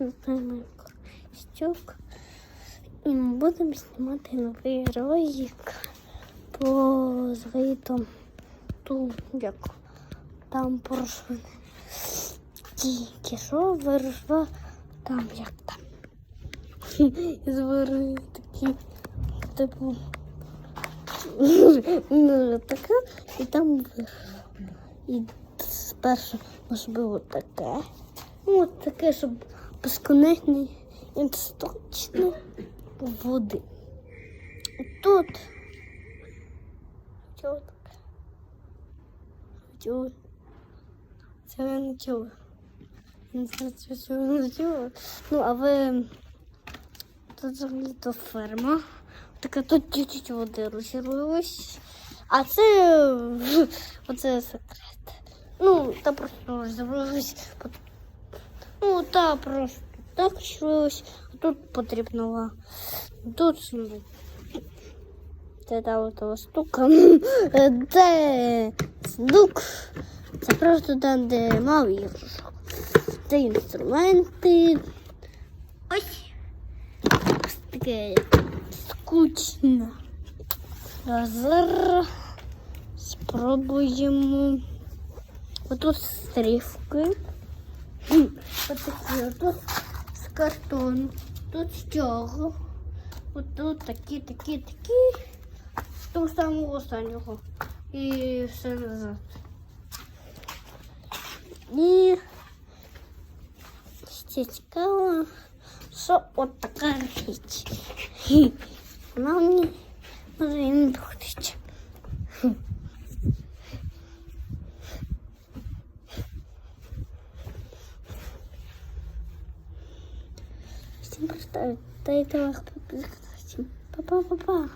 Знаємо стюк. І ми будемо знімати новий ролик по звиту ту, як там порушене. Тільки що вирішила там як там. І звери такі, типу, ну, така, і там вирішила. І спершу може було таке. Ну, от таке, щоб безконечний інсточно води. Тут. Чого таке? Чого? Це ви не чули. Ну, а ви тут взагалі то ферма. Така тут чуть-чуть води розірвалось. А це оце секрет. Ну, та просто розірвалось. Ну, та просто так розірвалось. А тут потрібно. Тут ну, це та от штука. Де сундук. Це просто там, де мав іграшок. Це інструменти. Ось. Таке скучно. Зараз спробуємо. Отут стрівки. Ось такі отут з картону. Тут з цього. Отут такі, такі, такі. З того самого останнього. І все назад. І ще цікаво, що от така річ. Хі. Вона мені може і не доходить. Всім представити, До этого папа, Па-па-па-па.